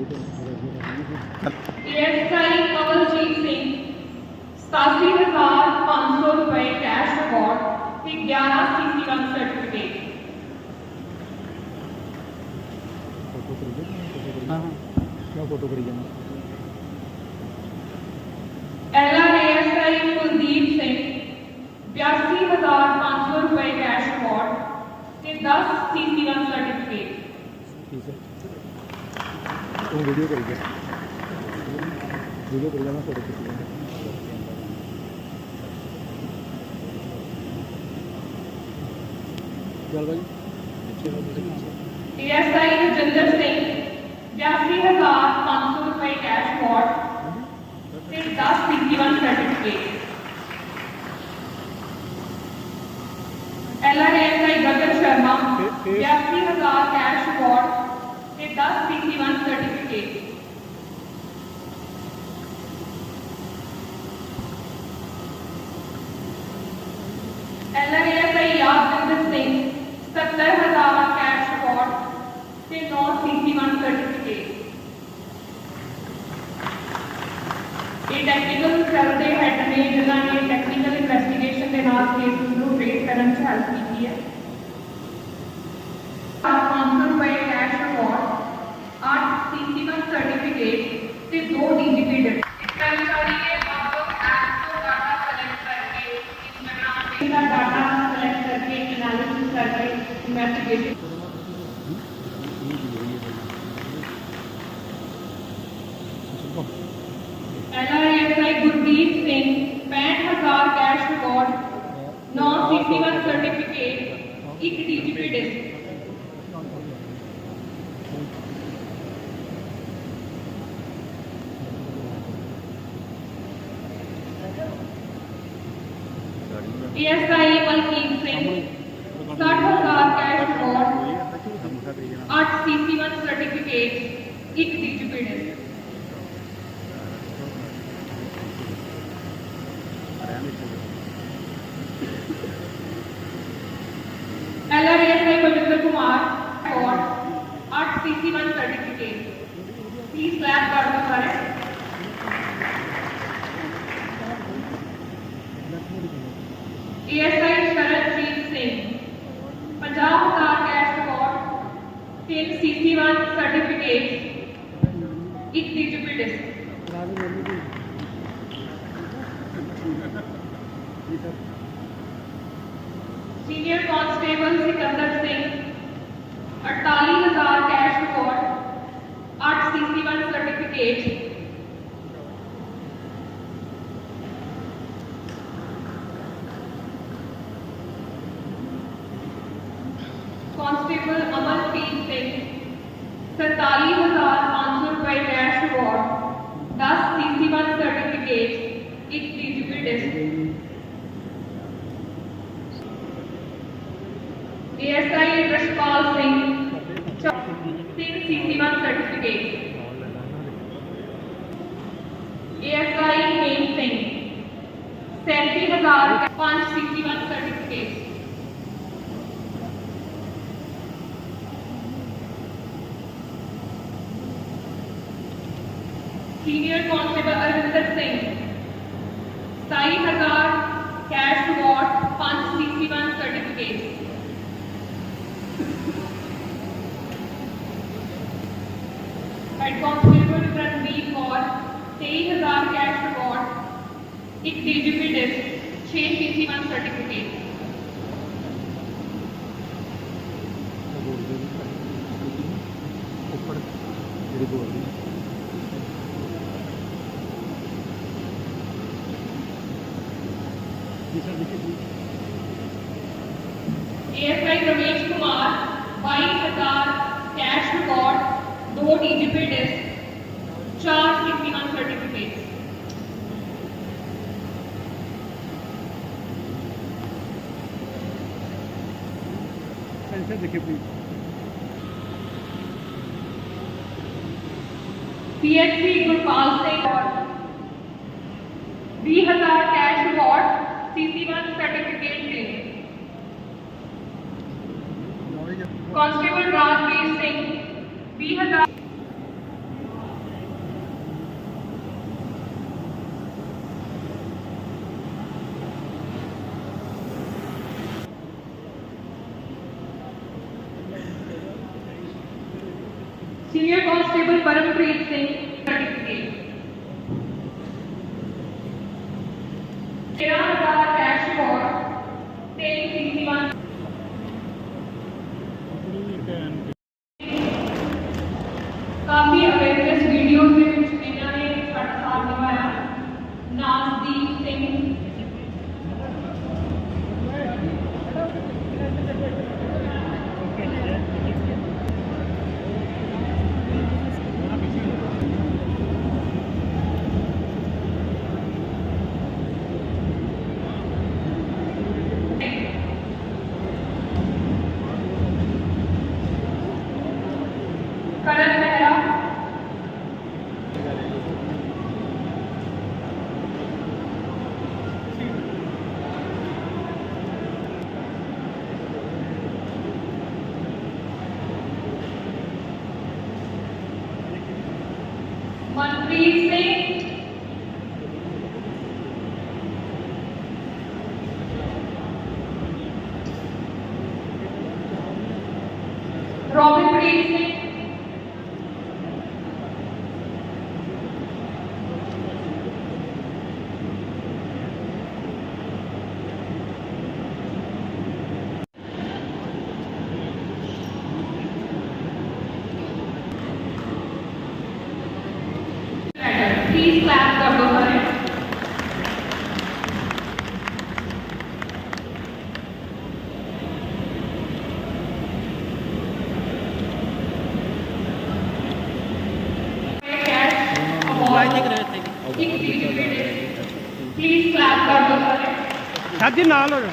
ਹੋ ਗਈ ਹੋ ਗਈ ਤੇ ਏਐਸਆਈ ਕਵਲਜੀਤ ਸਿੰਘ 87500 ਰੁਪਏ ਕੈਸ਼ ਅਵਾਰਡ ਤੇ 11 ਸੀਸੀ1 ਸਰਟੀਫਿਕੇਟ ਫੋਟੋ ਕਰੀ ਜਾਂਦੇ ਹਾਂ ਹਾਂ ਕਿਆ ਫੋਟੋ ਕਰੀ ਜਾਂਦੇ ਐਲਆਰਏਐਸਆਈ ਕੁਲਦੀਪ ਸਿੰਘ 82500 ਰੁਪਏ ਕੈਸ਼ ਅਵਾਰਡ ਤੇ 10 ਸੀਸੀ1 ਸਰਟੀਫਿਕੇਟ ਠੀਕ ਹੈ ਤੂੰ ਵੀਡੀਓ ਕਰੀ ਜਾ ਵੀਡੀਓ ਕਰੀ ਜਾਣਾ ਫੋਟੋ ਖਿੱਚ ਲੈਣਾ ਚੱਲ ਬਾਈ ਪਿੱਛੇ ਹੋ ਤੁਸੀਂ ਏਐਸਆਈ ਰਜਿੰਦਰ ਸਿੰਘ 82500 ਰੁਪਏ ਕੈਸ਼ ਅਵਾਰਡ ਤੇ 10 CC one certificate LRASI Gagan Sharma ਇਹ- ਇਹ- 82000 ਕੈਸ਼ ਅਵਾਰਡ ਤੇ 10 ਸੀਸੀ1 certificate LRASI Yadvinder Singh 70000 cash award ਤੇ 9 ਸੀਸੀ1 ਸਰਟੀਫਿਕੇਟ ਇਹ ਟੈਕਨੀਕਲ ਸੈੱਲ ਦੇ ਹੈਡ ਨੇ ਜਿਨ੍ਹਾਂ ਨੇ ਟੈਕਨੀਕਲ ਇਨਵੈਸਟੀਗੇਸ਼ਨ ਦੇ ਨਾਲ ਕੇਸ ਨੂੰ ਟ੍ਰੇਸ ਕਰਨ 'ਚ ਹੈਲਪ ਕੀਤੀ ਹੈ। 500 ਰੁਪਏ ਕੈਸ਼ ਅਵਾਰਡ 8 ਸੀਸੀ1 ਸਰਟੀਫਿਕੇਟ ਤੇ 2 ਡੀਜੀਪੀ ਡਿਟ ਕਰਮਚਾਰੀ ਨੇ ਆਪਕੋ ਐਪ ਤੋਂ ਡਾਟਾ ਕਲੈਕਟ ਕਰਕੇ ਇੰਸਟਾਗ੍ਰਾਮ ਤੇ ਦਾ ਡਾਟਾ ਕਲੈਕਟ ਕਰਕੇ ਐਨਾਲਿਸਿਸ ਕਰਕੇ investigation LRSI Gurdeep Singh 65000 cash award 9 ਸੀਸੀ1 certificate ਇੱਕ DGP disc ASI Malkit Singh 60000 cash award 8 ਸੀਸੀ1 ਸਰਟੀਫਿਕੇਟ ਇੱਕ DGP disc LRSI Balwinder Kumar award 8 ਸੀਸੀ1 ਸਰਟੀਫਿਕੇਟ ਪਲੀਜ਼ ਕਲੈਪ ਕਰ ਦਿਓ ਸਾਰੇ ASI Sharanjit Singh 50000 cash award 3 ਸੀਸੀ1 ਸਰਟੀਫਿਕੇਟ ਇੱਕ DGP disc senior constable Sikandar Singh 48000 cash award 8 ਸੀਸੀ1 certificate constable Amarpreet Singh 47500 ਰੁਪਏ ਕੈਸ਼ ਅਵਾਰਡ 10 ਸੀਸੀ1 ਸਰਟੀਫਿਕੇਟ ਇੱਕ DGP disc ASI Rashpal Singh 3 ਸੀਸੀ1 ਸਰਟੀਫਿਕੇਟ ਏਐਸਆਈ ਮੇਨ Singh 37000 5 ਸੀਸੀ1 certificate senior constable Arvinder Singh 27000 cash award 5 ਸੀਸੀ1 certificate head constable Ranveer Kaur 23000 cash award ਇੱਕ DGP disc 6 ਸੀਸੀ1 certificate ਉੱਪਰ ਜਿਹੜੀ ਬੋਲਦੀ ਜੀ ਸਰ ਦੇਖੀ ASI Ramesh Kumar 22000 cash award 2 DGP disc 4 ਸੀਸੀ1 ਸਰਟੀਫਿਕੇਟ ਸੈਂਸਰ ਦੇਖੀ please PHP Gurpal Singh 20000 cash award ਸੀਸੀ1 ਸਰਟੀਫਿਕੇਟ ਤੇ ਕਾਂਸਟੇਬਲ ਰਾਜਵੀਰ ਸਿੰਘ ਹਜ਼ਾਰ senior constable Parampreet Singh certificate training please clap ਕਰ ਦਿਓ ਸਾਰੇ ਸਰ ਨਾਲ ਹੋ ਜਾ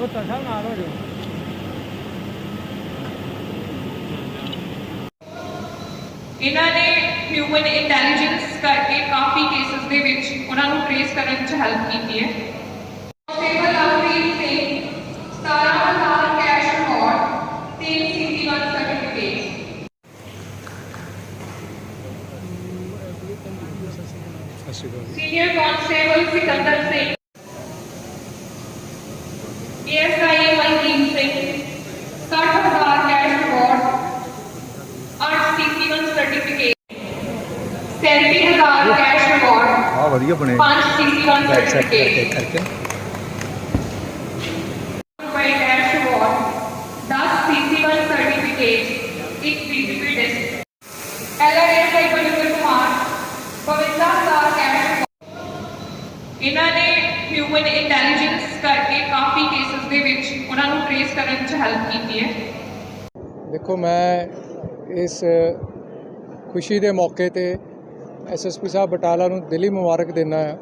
ਉਹ ਤਾਂ ਸਭ ਨਾਲ ਹੋ ਜਾ ਇਹਨਾਂ ਨੇ ਹਿਊਮਨ ਇੰਟੈਲੀਜੈਂਸ ਕਰਕੇ ਕਾਫੀ ਕੇਸਸ ਦੇ ਵਿੱਚ ਉਹਨਾਂ ਨੂੰ ਟ੍ਰੇਸ ਕਰਨ ਵਿੱਚ ਹੈਲਪ ਕੀਤੀ ਹੈ। Constable Lovepreet Singh 17000 cash reward ਤੇ ਸੀਸੀ 1 ਸਰਟੀਫਿਕੇਟ ਸਤਿ ਸ਼੍ਰੀ ਅਕਾਲ senior constable Sikandar Singh ASI Mandeep Singh 60000 cash reward 8 CC 1 certificate 37000 cash reward ਆ ਵਧੀਆ ਬਣੇ 5 ਸੀਸੀ 1 ਬੈਕ ਸਾਈਡ ਸਰਟੀਫਿਕੇਟ ਕਰਕੇ ਰੁਪਏ ਕੈਸ਼ ਰਿਵਾਰਡ 10 ਸੀਸੀ 1 ਸਰਟੀਫਿਕੇਟ ਇੱਕ DGP disc LRSI Balwinder Kumar 55000 cash reward ਇਹਨਾਂ ਨੇ ਹਿਊਮਨ ਇੰਟੈਲੀਜੈਂਸ ਕਰਕੇ ਕਾਫੀ ਕੇਸਸ ਦੇ ਵਿੱਚ ਉਹਨਾਂ ਨੂੰ ਟ੍ਰੇਸ ਕਰਨ ਵਿੱਚ ਹੈਲਪ ਕੀਤੀ ਹੈ ਦੇਖੋ, ਮੈਂ ਇਸ ਖੁਸ਼ੀ ਦੇ ਮੌਕੇ ਤੇ ਐਸਐਸਪੀ ਸਾਹਿਬ ਬਟਾਲਾ ਨੂੰ ਦਿਲੀ ਮੁਬਾਰਕ ਦਿੰਦਾ ਹਾਂ।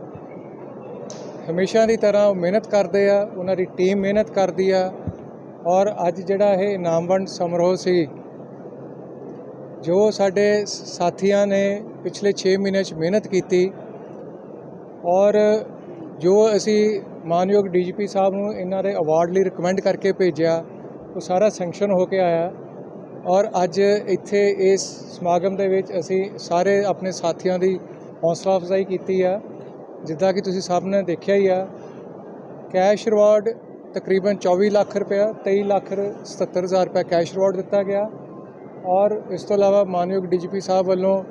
ਹਮੇਸ਼ਾ ਦੀ ਤਰ੍ਹਾਂ ਉਹ ਮਿਹਨਤ ਕਰਦੇ ਆ, ਉਹਨਾਂ ਦੀ ਟੀਮ ਮਿਹਨਤ ਕਰਦੀ ਆ ਔਰ ਅੱਜ ਜਿਹੜਾ ਇਹ ਇਨਾਮ ਵੰਡ ਸਮਾਰੋਹ ਸੀ, ਜੋ ਸਾਡੇ ਸਾਥੀਆਂ ਨੇ ਪਿਛਲੇ 6 ਮਹੀਨੇ 'ਚ ਮਿਹਨਤ ਕੀਤੀ ਔਰ ਜੋ ਅਸੀਂ ਮਾਨਯੋਗ ਡੀਜੀਪੀ ਸਾਹਿਬ ਨੂੰ ਇਹਨਾਂ ਦੇ ਅਵਾਰਡ ਲਈ ਰਿਕਮੈਂਡ ਕਰਕੇ ਭੇਜਿਆ, ਉਹ ਸਾਰਾ ਸੈਂਕਸ਼ਨ ਹੋ ਕੇ ਆਇਆ। ਔਰ ਅੱਜ ਇੱਥੇ ਇਸ ਸਮਾਗਮ ਦੇ ਵਿੱਚ ਅਸੀਂ ਸਾਰੇ ਆਪਣੇ ਸਾਥੀਆਂ ਦੀ ਹੌਸਲਾ ਅਫਜ਼ਾਈ ਕੀਤੀ ਆ। ਜਿੱਦਾਂ ਕਿ ਤੁਸੀਂ ਸਭ ਨੇ ਦੇਖਿਆ ਹੀ ਆ, ਕੈਸ਼ ਰਿਵਾਰਡ ਤਕਰੀਬਨ 24 ਲੱਖ ਰੁਪਇਆ 23 ਲੱਖ 77 ਹਜ਼ਾਰ ਰੁਪਇਆ ਕੈਸ਼ ਰਿਵਾਰਡ ਦਿੱਤਾ ਗਿਆ। ਔਰ ਇਸ ਤੋਂ ਇਲਾਵਾ ਮਾਨਯੋਗ ਡੀਜੀਪੀ ਸਾਹਿਬ ਵੱਲੋਂ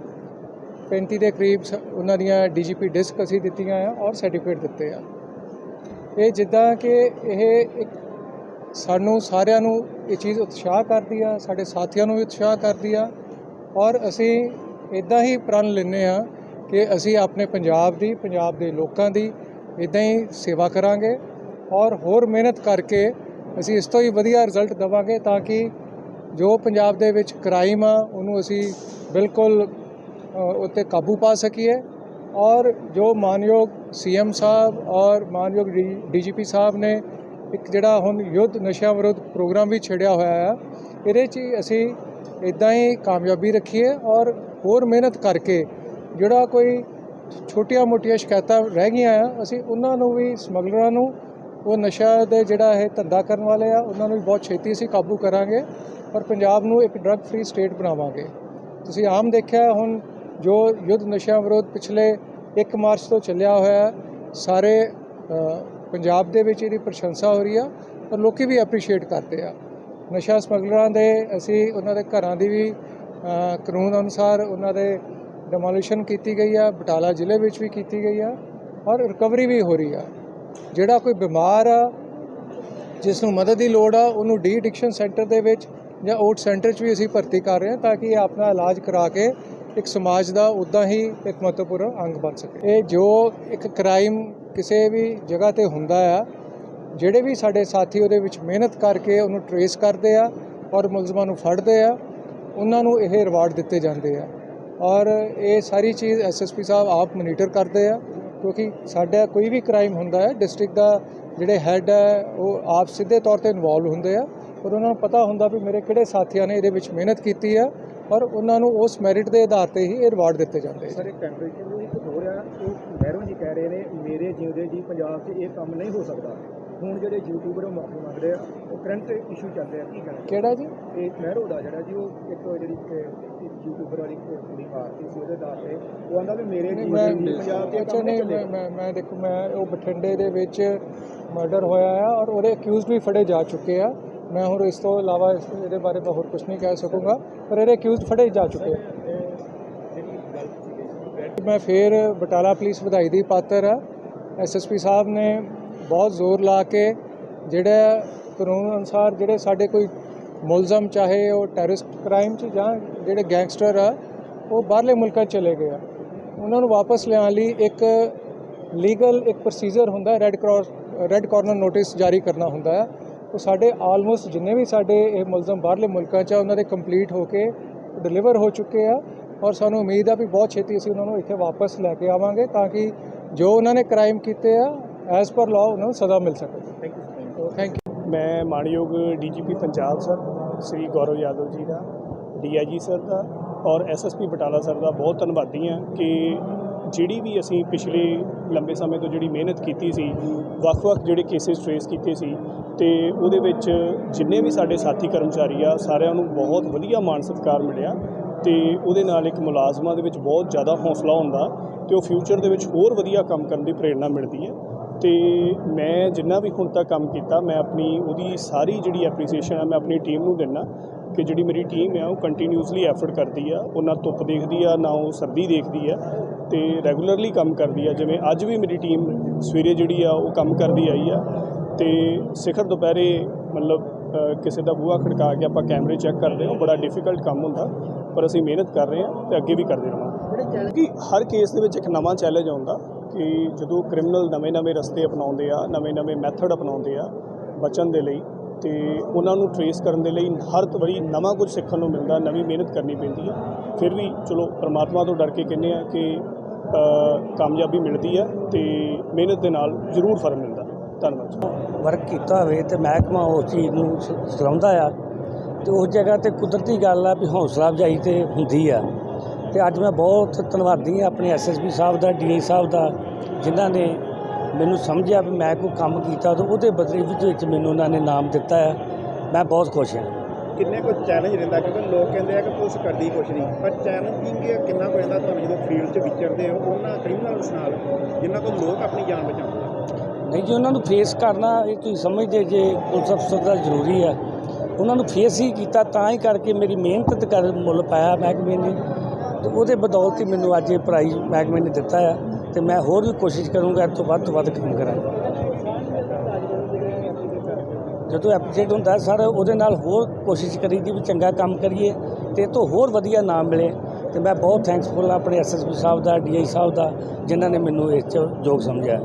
35 ਦੇ ਕਰੀਬ ਸ- ਉਹਨਾਂ ਦੀਆਂ ਡੀਜੀਪੀ ਡਿਸਕ ਅਸੀਂ ਦਿੱਤੀਆਂ ਆ ਔਰ ਸਰਟੀਫਿਕੇਟ ਦਿੱਤੇ ਆ। ਇਹ ਜਿੱਦਾਂ ਕਿ ਇਹ ਇੱਕ ਸਾਨੂੰ ਸਾਰਿਆਂ ਨੂੰ ਇਹ ਚੀਜ਼ ਉਤਸ਼ਾਹ ਕਰਦੀ ਆ, ਸਾਡੇ ਸਾਥੀਆਂ ਨੂੰ ਵੀ ਉਤਸ਼ਾਹ ਕਰਦੀ ਆ ਔਰ ਅਸੀਂ ਇਦਾਂ ਹੀ ਪ੍ਰਣ ਲੈਂਦੇ ਆ ਕਿ ਅਸੀਂ ਆਪਣੇ ਪੰਜਾਬ ਦੀ, ਪੰਜਾਬ ਦੇ ਲੋਕਾਂ ਦੀ ਇਦਾਂ ਹੀ ਸੇਵਾ ਕਰਾਂਗੇ ਔਰ ਹੋਰ ਮਿਹਨਤ ਕਰਕੇ ਅਸੀਂ ਇਸ ਤੋਂ ਹੀ ਵਧੀਆ ਰਿਜ਼ਲਟ ਦੇਵਾਂਗੇ ਤਾਂ ਕਿ ਜੋ ਪੰਜਾਬ ਦੇ ਵਿੱਚ ਕ੍ਰਾਈਮ ਆ, ਉਹਨੂੰ ਅਸੀਂ ਬਿਲਕੁਲ ਉੱਤੇ ਕਾਬੂ ਪਾ ਸਕੀਏ ਔਰ ਜੋ ਮਾਨਯੋਗ ਸੀਐਮ ਸਾਹਿਬ ਔਰ ਮਾਨਯੋਗ ਡੀਜੀਪੀ ਸਾਹਿਬ ਨੇ ਇੱਕ ਜਿਹੜਾ ਹੁਣ ਯੁੱਧ ਨਸ਼ਾ ਵਿਰੋਧ ਪ੍ਰੋਗਰਾਮ ਵੀ ਛੇੜਿਆ ਹੋਇਆ ਆ, ਇਹਦੇ 'ਚ ਹੀ ਅਸੀਂ ਇਦਾਂ ਹੀ ਕਾਮਯਾਬੀ ਰੱਖੀਏ ਔਰ ਹੋਰ ਮਿਹਨਤ ਕਰਕੇ ਜਿਹੜਾ ਕੋਈ ਛੋਟੀਆਂ-ਮੋਟੀਆਂ ਸ਼ਿਕਾਇਤਾਂ ਰਹਿ ਗਈਆਂ ਆ, ਅਸੀਂ ਉਹਨਾਂ ਨੂੰ ਵੀ ਸਮਗਲਰਾਂ ਨੂੰ, ਉਹ ਨਸ਼ਾ ਦੇ ਜਿਹੜਾ ਇਹ ਧੰਦਾ ਕਰਨ ਵਾਲੇ ਆ, ਉਹਨਾਂ ਨੂੰ ਵੀ ਬਹੁਤ ਛੇਤੀ ਅਸੀਂ ਕਾਬੂ ਕਰਾਂਗੇ ਔਰ ਪੰਜਾਬ ਨੂੰ ਇੱਕ ਡਰੱਗ ਫ੍ਰੀ ਸਟੇਟ ਬਣਾਵਾਂਗੇ। ਤੁਸੀਂ ਆਮ ਦੇਖਿਆ ਹੁਣ ਜੋ ਯੁੱਧ ਨਸ਼ਿਆਂ ਵਿਰੋਧ ਪਿਛਲੇ 1 ਮਾਰਚ ਤੋਂ ਚੱਲਿਆ ਹੋਇਆ ਸਾਰੇ ਪੰਜਾਬ ਦੇ ਵਿੱਚ ਇਹਦੀ ਪ੍ਰਸ਼ੰਸਾ ਹੋ ਰਹੀ ਆ ਔਰ ਲੋਕੀ ਵੀ ਐਪਰੀਸ਼ੀਏਟ ਕਰਦੇ ਆ। ਨਸ਼ਾ ਸਮਗਲਰਾਂ ਦੇ ਅਸੀਂ ਉਹਨਾਂ ਦੇ ਘਰਾਂ ਦੀ ਵੀ ਕਾਨੂੰਨ ਅਨੁਸਾਰ ਉਹਨਾਂ ਦੇ ਡਿਮੋਲਿਸ਼ਨ ਕੀਤੀ ਗਈ ਆ, ਬਟਾਲਾ ਜ਼ਿਲ੍ਹੇ ਵਿੱਚ ਵੀ ਕੀਤੀ ਗਈ ਆ, ਔਰ ਰਿਕਵਰੀ ਵੀ ਹੋ ਰਹੀ ਆ। ਜਿਹੜਾ ਕੋਈ ਬਿਮਾਰ ਆ ਜਿਸ ਨੂੰ ਮਦਦ ਦੀ ਲੋੜ ਆ, ਉਹਨੂੰ ਡੀ ਐਡਿਕਸ਼ਨ ਸੈਂਟਰ ਦੇ ਵਿੱਚ ਜਾਂ ਓਟ ਸੈਂਟਰ 'ਚ ਵੀ ਅਸੀਂ ਭਰਤੀ ਕਰ ਰਹੇ ਹਾਂ ਤਾਂ ਕਿ ਇਹ ਆਪਣਾ ਇਲਾਜ ਕਰਾ ਕੇ ਇੱਕ ਸਮਾਜ ਦਾ ਉਦਾਂ ਹੀ ਇੱਕ ਮਹੱਤਵਪੂਰਨ ਅੰਗ ਬਣ ਸਕੇ। ਇਹ ਜੋ ਇੱਕ ਕ੍ਰਾਈਮ ਕਿਸੇ ਵੀ ਜਗ੍ਹਾ ਤੇ ਹੁੰਦਾ ਆ, ਜਿਹੜੇ ਵੀ ਸਾਡੇ ਸਾਥੀ ਉਹਦੇ ਵਿੱਚ ਮਿਹਨਤ ਕਰਕੇ ਉਹਨੂੰ ਟਰੇਸ ਕਰਦੇ ਆ ਔਰ ਮੁਲਜ਼ਮਾਂ ਨੂੰ ਫੜਦੇ ਆ, ਉਹਨਾਂ ਨੂੰ ਇਹ ਰਿਵਾਰਡ ਦਿੱਤੇ ਜਾਂਦੇ ਆ। ਔਰ ਇਹ ਸਾਰੀ ਚੀਜ਼ ਐਸਐਸਪੀ ਸਾਹਿਬ ਆਪ ਮੋਨੀਟਰ ਕਰਦੇ ਆ, ਕਿਉਂਕਿ ਸਾਡਾ ਕੋਈ ਵੀ ਕ੍ਰਾਈਮ ਹੁੰਦਾ ਹੈ ਡਿਸਟ੍ਰਿਕਟ ਦਾ ਜਿਹੜੇ ਹੈੱਡ ਹੈ, ਉਹ ਆਪ ਸਿੱਧੇ ਤੌਰ ਤੇ ਇਨਵੋਲਵ ਹੁੰਦੇ ਆ ਔਰ ਉਹਨਾਂ ਨੂੰ ਪਤਾ ਹੁੰਦਾ ਵੀ ਮੇਰੇ ਕਿਹੜੇ ਸਾਥੀਆਂ ਨੇ ਇਹਦੇ ਵਿੱਚ ਮਿਹਨਤ ਕੀਤੀ ਆ ਔਰ ਉਹਨਾਂ ਨੂੰ ਉਸ ਮੈਰਿਟ ਦੇ ਆਧਾਰ ਤੇ ਹੀ ਇਹ ਰਿਵਾਰਡ ਦਿੱਤੇ ਜਾਂਦੇ ਸਰ ਇੱਕ ਟੈਂਪਰੇਚਰ ਨੂੰ ਇੱਕ ਹੋ ਰਿਹਾ ਉਹ ਮਹਿਰੋਂ ਜੀ ਕਹਿ ਰਹੇ ਨੇ ਮੇਰੇ ਜਿਉਂਦੇ ਜੀ ਪੰਜਾਬ 'ਚ ਇਹ ਕੰਮ ਨਹੀਂ ਹੋ ਸਕਦਾ। ਹੁਣ ਜਿਹੜੇ ਯੂਟਿਊਬਰ ਉਹ ਮਾਫੀ ਮੰਗ ਰਹੇ ਆ ਉਹ ਕਰੰਟ ਇਸ਼ੂ ਚੱਲ ਰਿਹਾ ਕੀ ਕਹਿਣਾ ਕਿਹੜਾ ਜੀ? ਇਹ ਮਹਿਰੋ ਦਾ ਜਿਹੜਾ ਜੀ ਉਹ ਇੱਕ ਜਿਹੜੀ ਯੂਟਿਊਬਰ ਵਾਲੀ ਕੁੜੀ ਮਾਰਤੀ ਸੀ ਉਹਦੇ ਦਾਅ ਤੇ। ਉਹ ਆਂਦਾ ਵੀ ਮੇਰੇ ਨਹੀਂ ਮੈਂ ਪੰਜਾਬ ਅੱਛਾ ਕੰਮ ਨਹੀਂ ਚੱਲੇਗਾ। ਮੈਂ ਮੈਂ ਦੇਖੋ ਮੈਂ ਉਹ ਬਠਿੰਡੇ ਦੇ ਵਿੱਚ ਮਰਡਰ ਹੋਇਆ ਆ ਔਰ ਉਹਦੇ ਅਕਿਊਜ਼ਡ ਵੀ ਫੜੇ ਜਾ ਚੁੱਕੇ ਆ। ਮੈਂ ਹੁਣ ਇਸ ਤੋਂ ਇਲਾਵਾ ਇਸ ਇਹਦੇ ਬਾਰੇ ਮੈਂ ਹੋਰ ਕੁਝ ਨਹੀਂ ਕਹਿ ਸਕੂੰਗਾ ਪਰ ਇਹਦੇ ਅਕਿਊਜ਼ਡ ਫੜੇ ਜਾ ਚੁੱਕੇ। ਮੈਂ ਫੇਰ ਬਟਾਲਾ ਪੁਲਿਸ ਵਧਾਈ ਦੀ ਪਾਤਰ ਆ ਐਸਐਸਪੀ ਸਾਹਿਬ ਨੇ ਬਹੁਤ ਜ਼ੋਰ ਲਾ ਕੇ ਜਿਹੜਾ ਕਾਨੂੰਨ ਅਨੁਸਾਰ ਜਿਹੜੇ ਸਾਡੇ ਕੋਈ ਮੁਲਜ਼ਮ ਚਾਹੇ ਉਹ ਟੈਰਰਿਸਟ ਕ੍ਰਾਈਮ 'ਚ ਜਾਂ ਜਿਹੜੇ ਗੈਂਗਸਟਰ ਆ ਉਹ ਬਾਹਰਲੇ ਮੁਲਕਾਂ 'ਚ ਚਲੇ ਗਏ ਆ। ਉਹਨਾਂ ਨੂੰ ਵਾਪਸ ਲਿਆਉਣ ਲਈ ਇੱਕ ਲੀਗਲ ਇੱਕ ਪ੍ਰੋਸੀਜਰ ਹੁੰਦਾ red cross red corner notice ਜਾਰੀ ਕਰਨਾ ਹੁੰਦਾ ਹੈ ਉਹ ਸਾਡੇ ਆਲਮੋਸਟ ਜਿੰਨੇ ਵੀ ਸਾਡੇ ਇਹ ਮੁਲਜ਼ਮ ਬਾਹਰਲੇ ਮੁਲਕਾਂ 'ਚ ਆ ਉਹਨਾਂ ਦੇ ਕੰਪਲੀਟ ਹੋ ਕੇ ਡਿਲੀਵਰ ਹੋ ਚੁੱਕੇ ਆ ਔਰ ਸਾਨੂੰ ਉਮੀਦ ਆ ਵੀ ਬਹੁਤ ਛੇਤੀ ਅਸੀਂ ਉਹਨਾਂ ਨੂੰ ਇੱਥੇ ਵਾਪਸ ਲੈ ਕੇ ਆਵਾਂਗੇ ਤਾਂ ਕਿ ਜੋ ਉਹਨਾਂ ਨੇ ਕ੍ਰਾਈਮ ਕੀਤੇ ਆ ਐਜ਼ ਪਰ ਲਾਅ ਉਹਨਾਂ ਨੂੰ ਸਜ਼ਾ ਮਿਲ ਸਕੇ। ਥੈਂਕ ਯੂ ਥੈਂਕ ਯੂ ਮੈਂ ਮਾਨਯੋਗ ਡੀਜੀਪੀ ਪੰਜਾਬ ਸਰ ਸ੍ਰੀ ਗੌਰਵ ਯਾਦਵ ਜੀ ਦਾ ਡੀਆਈਜੀ ਸਰ ਦਾ ਔਰ ਐਸਐਸਪੀ ਬਟਾਲਾ ਸਰ ਦਾ ਬਹੁਤ ਧੰਨਵਾਦੀ ਹਾਂ ਕਿ ਜਿਹੜੀ ਵੀ ਅਸੀਂ ਪਿਛਲੇ ਲੰਬੇ ਸਮੇਂ ਤੋਂ ਜਿਹੜੀ ਮਿਹਨਤ ਕੀਤੀ ਸੀ, ਵੱਖ-ਵੱਖ ਜਿਹੜੇ ਕੇਸਿਸ ਟ੍ਰੇਸ ਕੀਤੇ ਸੀ ਤੇ ਉਹਦੇ ਵਿੱਚ ਜਿੰਨੇ ਵੀ ਸਾਡੇ ਸਾਥੀ ਕਰਮਚਾਰੀ ਆ, ਸਾਰਿਆਂ ਨੂੰ ਬਹੁਤ ਵਧੀਆ ਮਾਣ ਸਤਿਕਾਰ ਮਿਲਿਆ ਤੇ ਉਹਦੇ ਨਾਲ ਇੱਕ ਮੁਲਾਜ਼ਮਾਂ ਦੇ ਵਿੱਚ ਬਹੁਤ ਜ਼ਿਆਦਾ ਹੌਸਲਾ ਹੁੰਦਾ ਤੇ ਉਹ ਫਿਊਚਰ ਦੇ ਵਿੱਚ ਹੋਰ ਵਧੀਆ ਕੰਮ ਕਰਨ ਦੀ ਪ੍ਰੇਰਣਾ ਮਿਲਦੀ ਹੈ। ਤੇ ਮੈਂ ਜਿੰਨਾ ਵੀ ਹੁਣ ਤੱਕ ਕੰਮ ਕੀਤਾ ਮੈਂ ਆਪਣੀ ਉਹਦੀ ਸਾਰੀ ਜਿਹੜੀ ਐਪਰੀਸੀਏਸ਼ਨ ਹੈ ਮੈਂ ਆਪਣੀ ਟੀਮ ਨੂੰ ਦਿੰਦਾ ਕਿ ਜਿਹੜੀ ਮੇਰੀ ਟੀਮ ਹੈ ਉਹ ਕੰਟੀਨਿਊਸਲੀ ਐਫਰਟ ਕਰਦੀ ਆ ਉਹ ਨਾ ਧੁੱਪ ਦੇਖਦੀ ਆ ਨਾ ਉਹ ਸਰਦੀ ਦੇਖਦੀ ਆ ਤੇ ਰੈਗੂਲਰਲੀ ਕੰਮ ਕਰਦੀ ਆ। ਜਿਵੇਂ ਅੱਜ ਵੀ ਮੇਰੀ ਟੀਮ ਸਵੇਰੇ ਜਿਹੜੀ ਆ ਉਹ ਕੰਮ ਕਰਦੀ ਆਈ ਆ ਤੇ ਸਿਖਰ ਦੁਪਹਿਰੇ ਮਤਲਬ ਕਿਸੇ ਦਾ ਬੂਹਾ ਖੜਕਾ ਕੇ ਆਪਾਂ ਕੈਮਰੇ ਚੈੱਕ ਕਰਦੇ ਹਾਂ ਉਹ ਬੜਾ ਡਿਫਿਕਲਟ ਕੰਮ ਹੁੰਦਾ ਪਰ ਅਸੀਂ ਮਿਹਨਤ ਕਰ ਰਹੇ ਹਾਂ ਤੇ ਅੱਗੇ ਵੀ ਕਰਦੇ ਰਹਾਂਗੇ। ਕਿ ਹਰ ਕੇਸ ਦੇ ਵਿੱਚ ਇੱਕ ਨਵਾਂ ਚੈਲੰਜ ਆਉਂਦਾ ਕਿ ਜਦੋਂ ਕ੍ਰਿਮੀਨਲ ਨਵੇਂ-ਨਵੇਂ ਰਸਤੇ ਅਪਣਾਉਂਦੇ ਆ ਨਵੇਂ-ਨਵੇਂ ਮੈਥਡ ਅਪਣਾਉਂਦੇ ਆ ਬਚਣ ਦੇ ਲਈ, ਤੇ ਉਹਨਾਂ ਨੂੰ ਟਰੇਸ ਕਰਨ ਦੇ ਲਈ ਹਰ ਵਾਰੀ ਨਵਾਂ ਕੁਝ ਸਿੱਖਣ ਨੂੰ ਮਿਲਦਾ, ਨਵੀਂ ਮਿਹਨਤ ਕਰਨੀ ਪੈਂਦੀ ਹੈ ਫਿਰ ਵੀ ਚਲੋ ਪਰਮਾਤਮਾ ਤੋਂ ਡਰ ਕੇ ਕਹਿੰਦੇ ਆ ਕਿ ਕਾਮਯਾਬੀ ਮਿਲਦੀ ਹੈ ਤੇ ਮਿਹਨਤ ਦੇ ਨਾਲ ਜ਼ਰੂਰ ਫ਼ਰਕ ਮਿਲਦਾ। ਧੰਨਵਾਦ ਜੀ। ਵਰਕ ਕੀਤਾ ਹੋਵੇ ਤੇ ਮਹਿਕਮਾ ਉਸ ਚੀਜ਼ ਨੂੰ ਸ- ਆ ਤੇ ਉਸ ਜਗ੍ਹਾ ਤੇ ਕੁਦਰਤੀ ਗੱਲ ਆ ਵੀ ਹੌਸਲਾ ਅਫਜ਼ਾਈ ਤੇ ਹੁੰਦੀ ਆ। ਤੇ ਅੱਜ ਮੈਂ ਬਹੁਤ ਧੰਨਵਾਦੀ ਆ ਆਪਣੇ ਐਸਐਸਪੀ ਸਾਹਿਬ ਦਾ ਡੀਆਈ ਸਾਹਿਬ ਦਾ ਜਿਨ੍ਹਾਂ ਨੇ ਮੈਨੂੰ ਸਮਝਿਆ ਵੀ ਮੈਂ ਕੋਈ ਕੰਮ ਕੀਤਾ ਤਾਂ ਉਹਦੇ ਬਦਲੇ ਵਿੱਚ ਵਿੱਚ ਮੈਨੂੰ ਉਹਨਾਂ ਨੇ ਨਾਮ ਦਿੱਤਾ ਆ ਮੈਂ ਬਹੁਤ ਖੁਸ਼ ਹਾਂ। ਕਿੰਨੇ ਕੁ ਚੈਲੰਜ ਰਹਿੰਦਾ? ਕਿਉਂਕਿ ਲੋਕ ਕਹਿੰਦੇ ਆ ਕਿ ਪੁਲਿਸ ਕਰਦੀ ਕੁਛ ਨਹੀਂ। ਪਰ ਚੈਲੰਜਿੰਗ ਕਿੰਨਾ ਕੁ ਰਹਿੰਦਾ ਤੁਹਾਨੂੰ ਜਦੋਂ ਫੀਲਡ 'ਚ ਵਿਚਰਦੇ ਹੋ? ਉਹਨਾਂ ਕ੍ਰਿਮੀਨਲਸ ਨਾਲ ਜਿਨ੍ਹਾਂ ਤੋਂ ਲੋਕ ਆਪਣੀ ਜਾਨ ਬਚਾਉਂਦੇ ਨਹੀਂ ਜੀ ਉਹਨਾਂ ਨੂੰ ਫੇਸ ਕਰਨਾ ਇਹ ਤੁਸੀਂ ਸਮਝਦੇ ਜੇ ਪੁਲਿਸ ਅਫਸਰ ਦਾ ਜ਼ਰੂਰੀ ਆ ਉਹਨਾਂ ਨੂੰ ਫੇਸ ਹੀ ਕੀਤਾ ਤਾਂ ਹੀ ਕਰਕੇ ਮੇਰੀ ਮਿਹਨਤ ਤੇ ਕਰ ਮੁੱਲ ਪਾਇਆ ਮਹਿਕਮੇ ਨੇ ਤੇ ਉਹਦੇ ਬਦੌਲਤ ਹੀ ਮੈਨੂੰ ਅੱਜ ਇਹ ਪ੍ਰਾਈਜ਼ ਮਹਿਕਮੇ ਨੇ ਦਿੱਤਾ ਆ ਤੇ ਮੈਂ ਹੋਰ ਵੀ ਕੋਸ਼ਿਸ਼ ਕਰੂੰਗਾ ਇਹ ਤੋਂ ਵੱਧ ਤੋਂ ਵੱਧ ਕੰਮ ਕਰਾਂ। ਜਦੋਂ ਐਪਰੀਸ਼ੀਏਟ ਹੁੰਦਾ ਸਰ, ਉਹਦੇ ਨਾਲ ਹੋਰ ਕੋਸ਼ਿਸ਼ ਕਰੀਦੀ ਵੀ ਚੰਗਾ ਕੰਮ ਕਰੀਏ ਤੇ ਇਹ ਤੋਂ ਹੋਰ ਵਧੀਆ ਨਾਮ ਮਿਲੇ। ਤੇ ਮੈਂ ਬਹੁਤ ਥੈਂਕਸਫੁਲ ਹਾਂ ਆਪਣੇ ਐਸਐਸਪੀ ਸਾਹਿਬ ਦਾ ਡੀਆਈ ਸਾਹਿਬ ਦਾ, ਜਿਨ੍ਹਾਂ ਨੇ ਮੈਨੂੰ ਇਸ 'ਚ ਯੋਗ ਸਮਝਿਆ।